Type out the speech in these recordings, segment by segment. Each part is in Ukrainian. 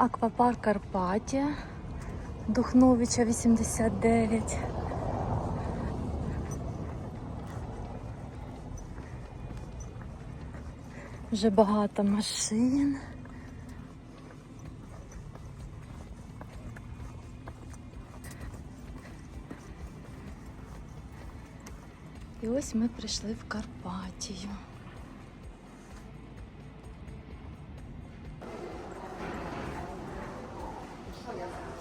Аквапарк Карпатія, Духновича 89. Вже багато машин. І ось ми прийшли в Карпатію.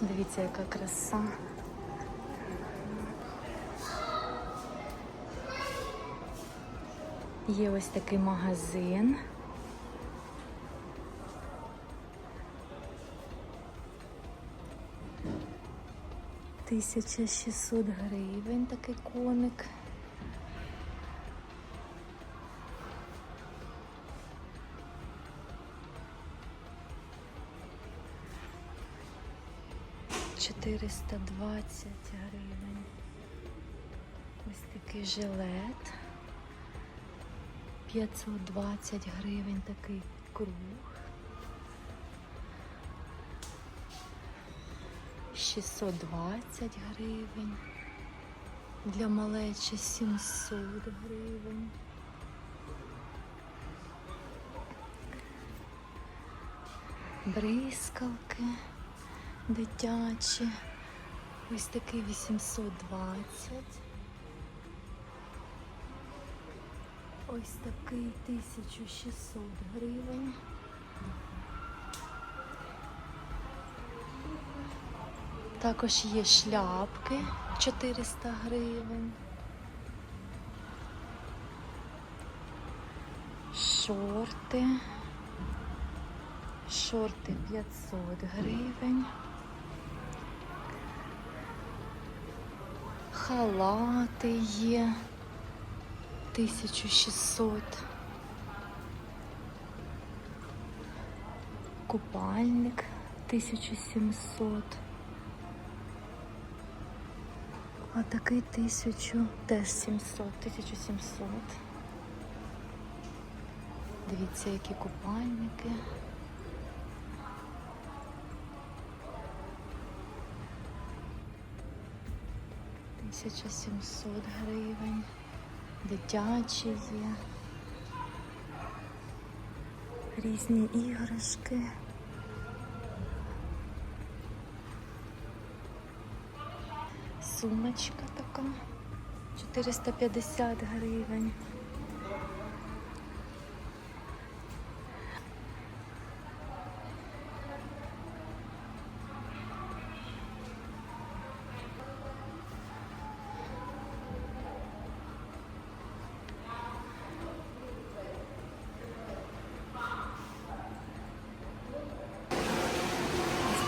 Дивіться, яка краса. Є ось такий магазин. Тисяча шістсот гривень такий коник. Чотириста двадцять гривень. Ось такий жилет. 520 гривень такий круг. 620 гривень. Для малечі 700 гривень. Бризкалки дитячі. Ось такий 820. Ось такий 1600 гривень. Також є шляпки 400 гривень. Шорти. Шорти 500 гривень. Халати є 1600. Купальник 1700. А такий 1000, теж 700, 1700. Дивіться, які купальники. Тисяча сімсот гривень. Дитячі є. Різні іграшки. Сумочка така. 450 гривень.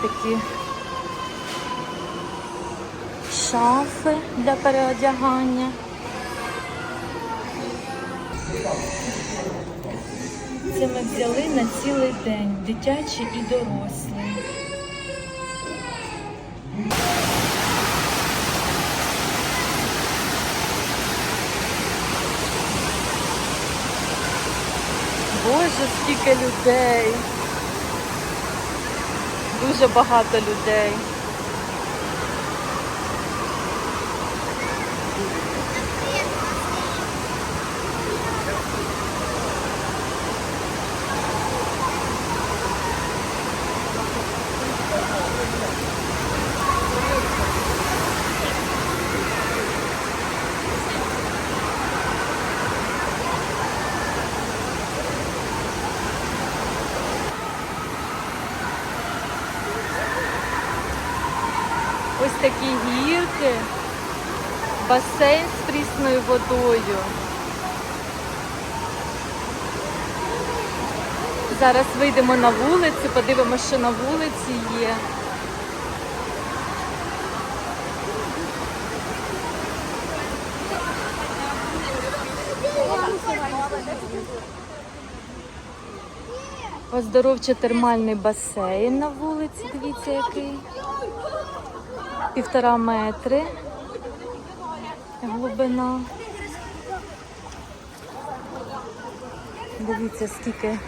Ось такі шафи для переодягання. Це ми взяли на цілий день, дитячі і дорослі. Боже, скільки людей. Дуже багато людей. Ось такі гірки, басейн з прісною водою. Зараз вийдемо на вулицю, подивимося, що на вулиці є. Оздоровчо-термальний басейн на вулиці, дивіться який. Півтора метри глибина. Дивіться, скільки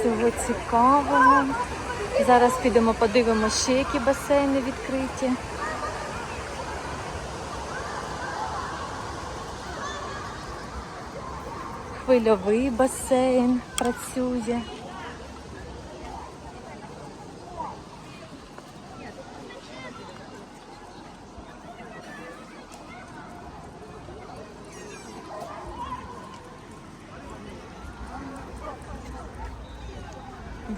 Всього цікавого. Зараз підемо подивимося, ще які басейни відкриті. Хвильовий басейн працює.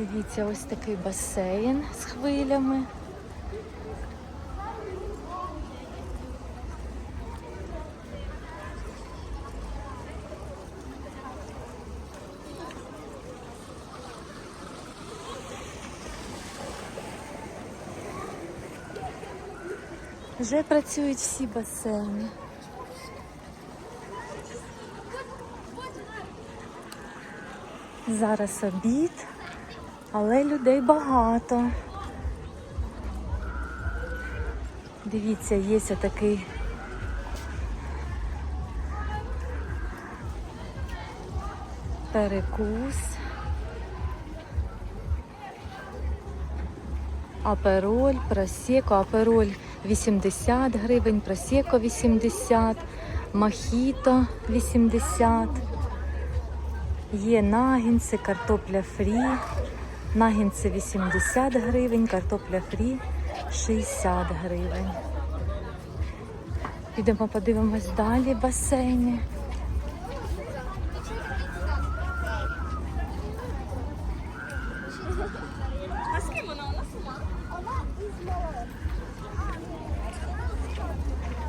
Дивіться, ось такий басейн з хвилями. Вже працюють всі басейни. Зараз обід, але людей багато. Дивіться, є такий перекус. Апероль, просеко, апероль 80 гривень, просеко 80, мохіто 80. Є нагінці, картопля фрі. Нагінці 80 гривень, картопля фрі 60 гривень. Підемо подивимось далі басейни.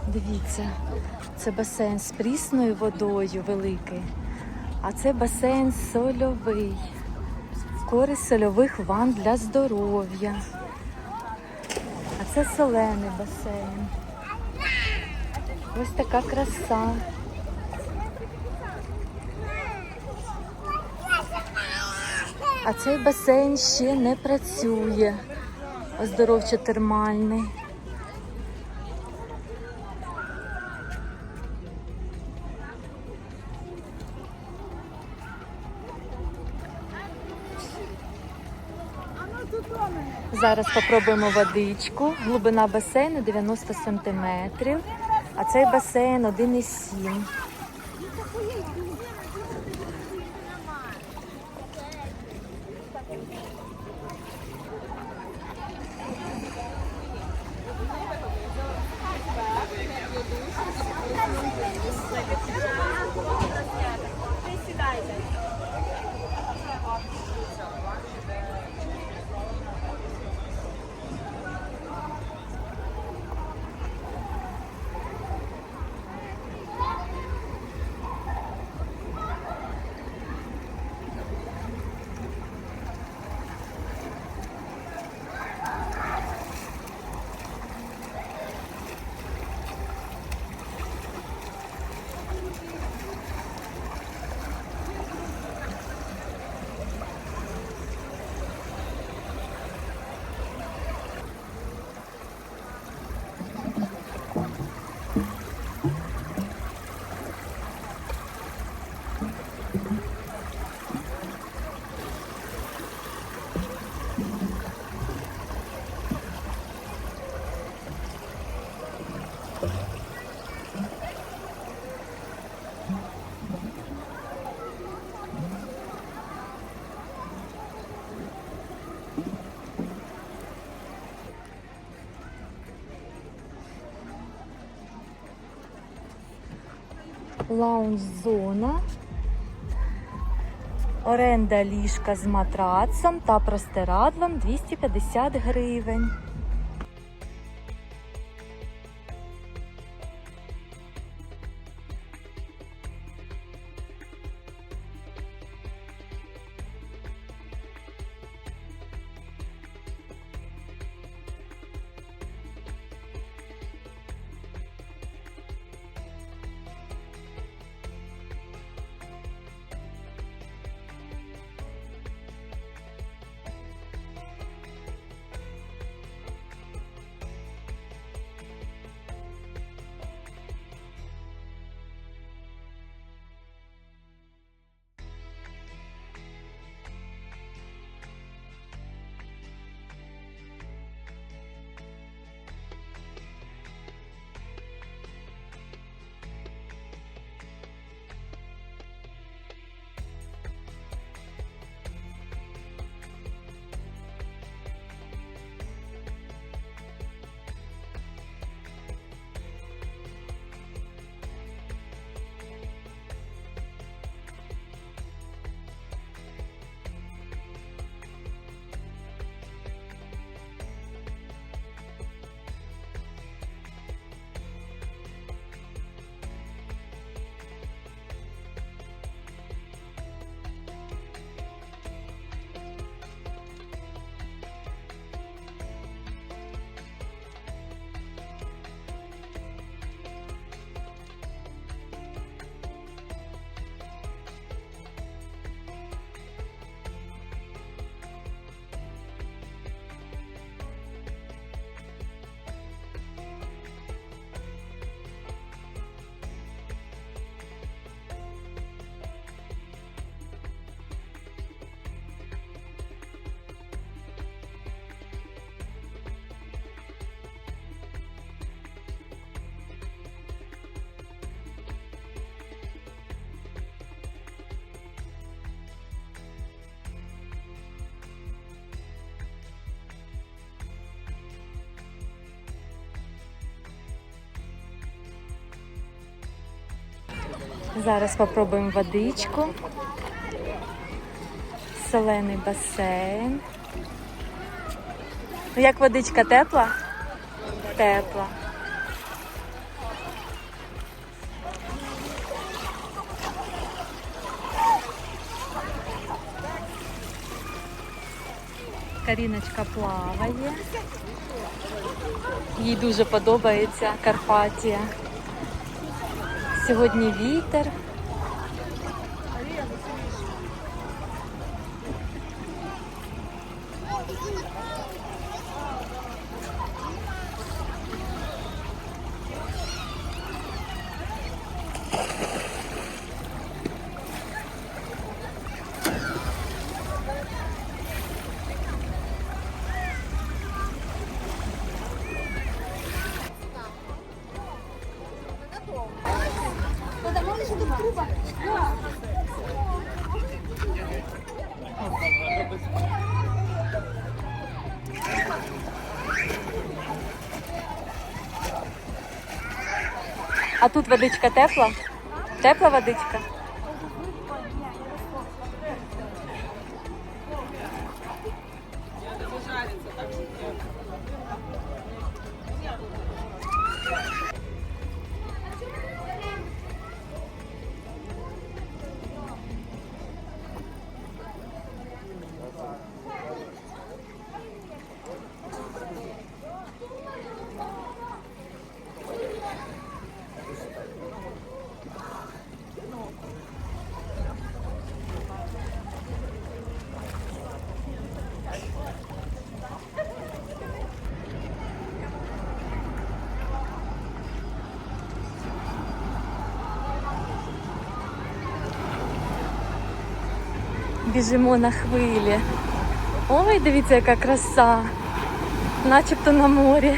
Дивіться, це басейн з прісною водою великий, а це басейн сольовий. Користь сольових ванн для здоров'я. А це солений басейн. Ось така краса. А цей басейн ще не працює. Оздоровчо-термальний. Зараз попробуємо водичку. Глибина басейну 90 сантиметрів, а цей басейн 1,7. Лаунж-зона, оренда ліжка з матрацом та простирадлом 250 гривень. Зараз попробуємо водичку. Солений басейн. Ну як водичка тепла? Тепла. Каріночка плаває. Їй дуже подобається Карпатія. Сьогодні вітер. А тут водичка тепла? Тепла водичка? Біжимо на хвилі. Ой, дивіться, яка краса. Начебто на морі.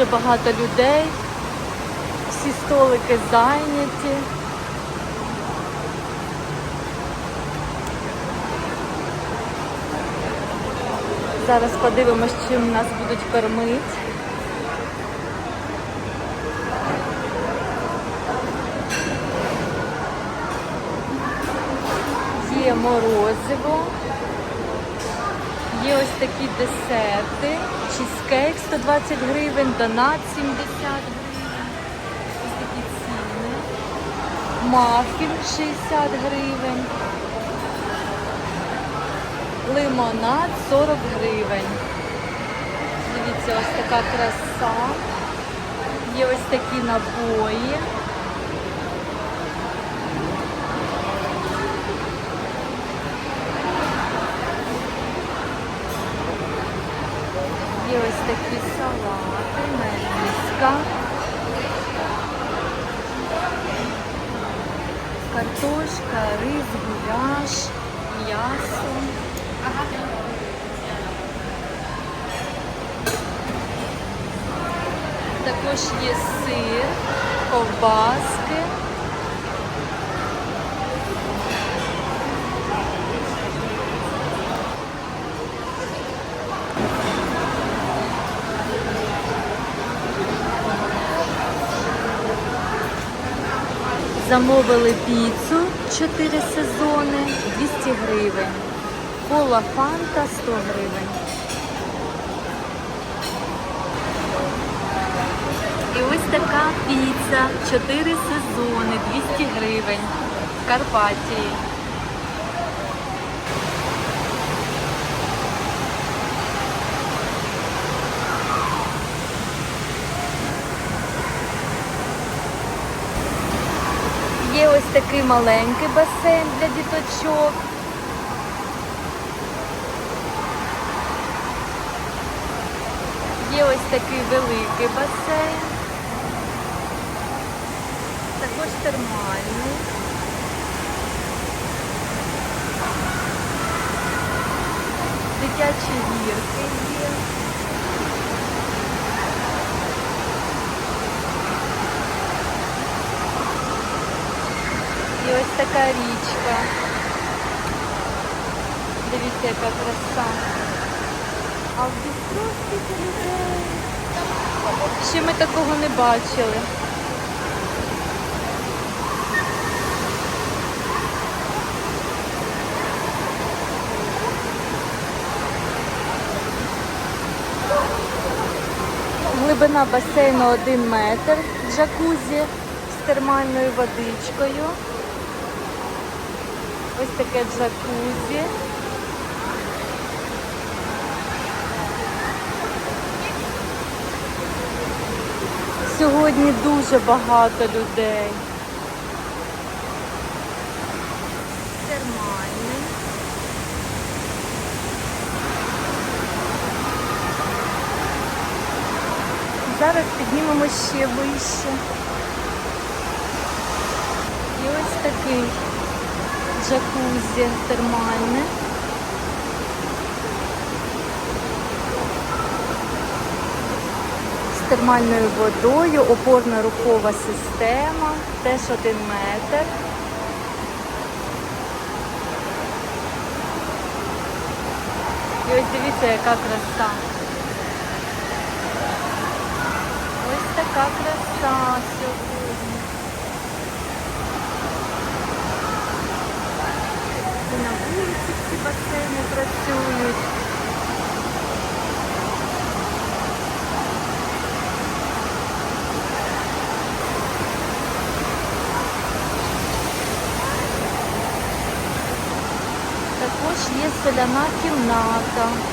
Дуже багато людей. Всі столики зайняті. Зараз подивимось, чим нас будуть кормити. Є морозиво. Такі десерти. Чізкейк 120 гривень, донат 70 гривень. Ось такі ціни. мафін 60 гривень. Лимонад 40 гривень. Дивіться, ось така краса. Є ось такі набої. Також є сир, ковбаски. Замовили піцу 4 сезони 200 гривень. Кола фанта 100 гривень. І ось така піца 4 сезони 200 гривень в Карпатії. Є ось такий маленький басейн для діточок. Є ось такий великий басейн. Також термальний. Дитячі гірки є. І ось така річка. Дивіться, яка краса. А в скільки людей. Ще ми такого не бачили. Глибина басейну 1 метр, джакузі з термальною водичкою. Ось таке джакузі. Сьогодні дуже багато людей. Термальний. Зараз піднімемо ще вище. І ось такий джакузі термальне. З термальною водою, опорно-рухова система, теж один метр. І ось дивіться, яка краса. Така краса сьогодні. І на вулиці всі басейни працюють. Також є соляна кімната.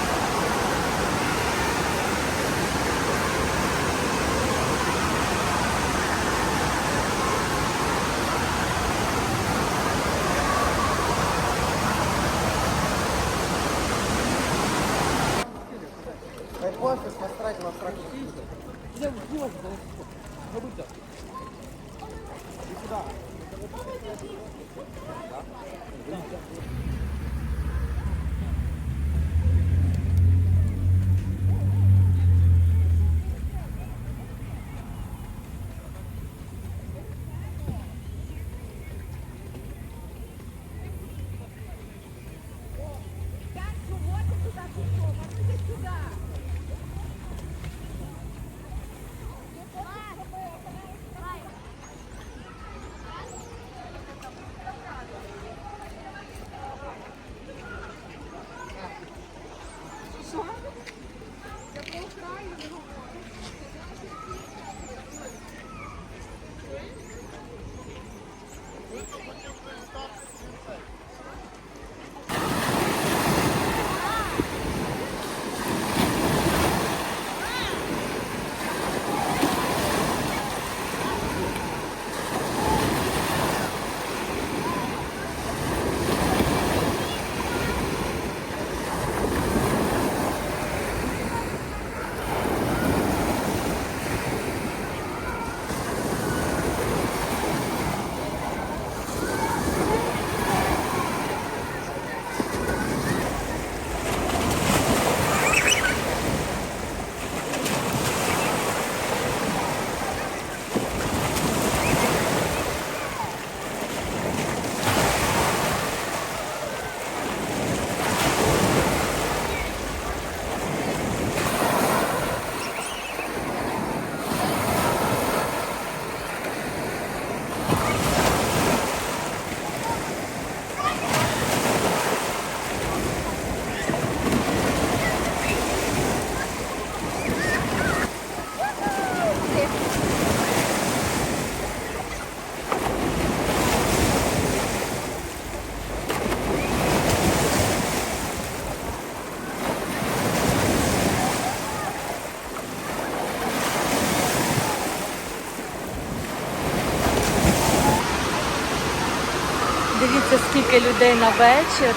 Скільки людей на вечір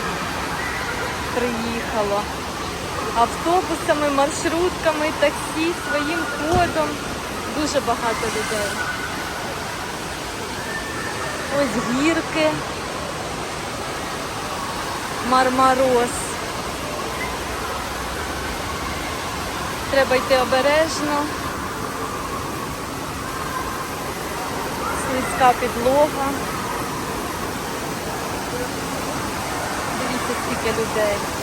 приїхало. Автобусами, маршрутками, таксі своїм ходом. Дуже багато людей. Ось гірки. Мармароз. Треба йти обережно. Слизька підлога. Дивіться, скільки людей.